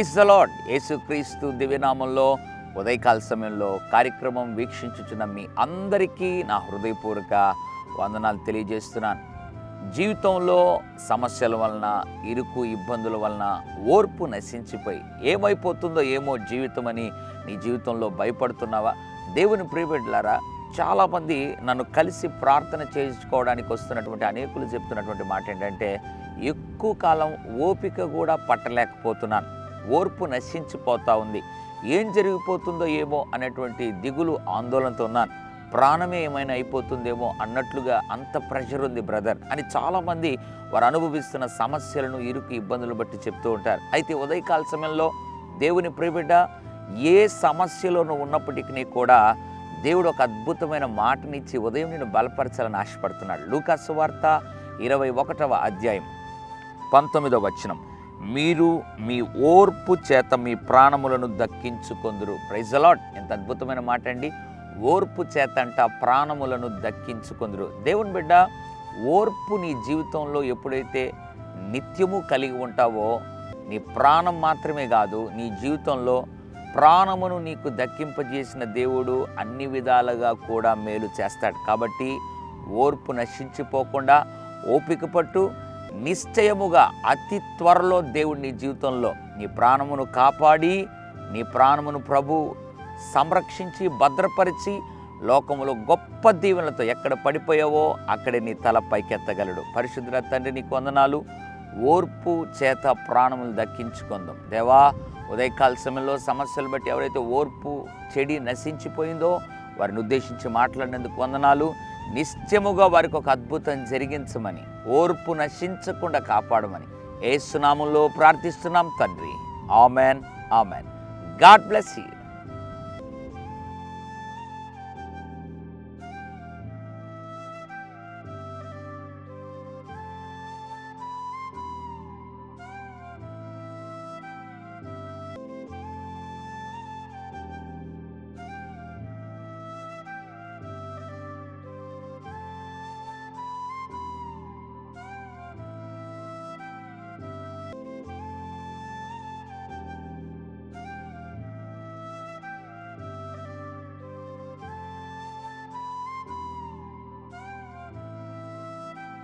Praise అలాడ్ యేసుక్రీస్తు దివ్యనామంలో ఉదయకాల సమయంలో కార్యక్రమం వీక్షించుచున్న మీ అందరికీ నా హృదయపూర్వక వందనాలు తెలియజేస్తున్నాను. జీవితంలో సమస్యల వలన ఇరుకు ఇబ్బందుల వలన ఓర్పు నశించిపోయి ఏమైపోతుందో ఏమో జీవితం అని నీ జీవితంలో భయపడుతున్నావా? దేవుని ప్రియబిడ్డలారా చాలామంది నన్ను కలిసి ప్రార్థన చేయించుకోవడానికి వస్తున్నటువంటి అనేకులు చెప్తున్నటువంటి మాట ఏంటంటే ఎక్కువ కాలం ఓపిక కూడా పట్టలేకపోతున్నాను. ఓర్పు నశించిపోతా ఉంది. ఏం జరిగిపోతుందో ఏమో అనేటువంటి దిగులు ఆందోళనతో ఉన్నాను. ప్రాణమే ఏమైనా అయిపోతుందేమో అన్నట్లుగా అంత ప్రెషర్ ఉంది బ్రదర్ అని చాలామంది వారు అనుభవిస్తున్న సమస్యలను ఇరుకు ఇబ్బందులు బట్టి చెప్తూ ఉంటారు. అయితే ఉదయకాల సమయంలో దేవుని ప్రియబిడ్డ ఏ సమస్యలోనూ ఉన్నప్పటికీ కూడా దేవుడు ఒక అద్భుతమైన మాటనిచ్చి ఉదయం నేను బలపరచాలని ఆశపడుతున్నాడు. లూకాసు వార్త ఇరవై ఒకటవ అధ్యాయం పంతొమ్మిదవ వచనం. మీరు మీ ఓర్పు చేత మీ ప్రాణములను దక్కించుకొందురు. ప్రైజలాట్ ఎంత అద్భుతమైన మాట అండి ఓర్పు చేత అంట ప్రాణములను దక్కించుకొందురు. దేవుని బిడ్డ ఓర్పు నీ జీవితంలో ఎప్పుడైతే నిత్యము కలిగి ఉంటావో నీ ప్రాణం మాత్రమే కాదు నీ జీవితంలో ప్రాణమును నీకు దక్కింపజేసిన దేవుడు అన్ని విధాలుగా కూడా మేలు చేస్తాడు. కాబట్టి ఓర్పు నశించిపోకుండా ఓపిక పట్టు నిశ్చయముగా అతి త్వరలో దేవుడు నీ జీవితంలో నీ ప్రాణమును కాపాడి నీ ప్రాణమును ప్రభు సంరక్షించి భద్రపరిచి లోకములో గొప్ప దీవెనలతో ఎక్కడ పడిపోయావో అక్కడే నీ తల పైకెత్తగలడు. పరిశుద్ధుల తండ్రి నీకు వందనాలు. ఓర్పు చేత ప్రాణములు దక్కించుకుందాం. దేవా ఉదయకాల సమయంలో సమస్యలు బట్టి ఎవరైతే ఓర్పు చెడి నశించిపోయిందో వారిని ఉద్దేశించి మాట్లాడినందుకు వందనాలు. నిశ్చయముగా వారికి ఒక అద్భుతం జరిగించమని ఓర్పు నశించకుండా కాపాడమని ఏసునామంలో ప్రార్థిస్తున్నాం తండ్రి. Amen amen. God bless you.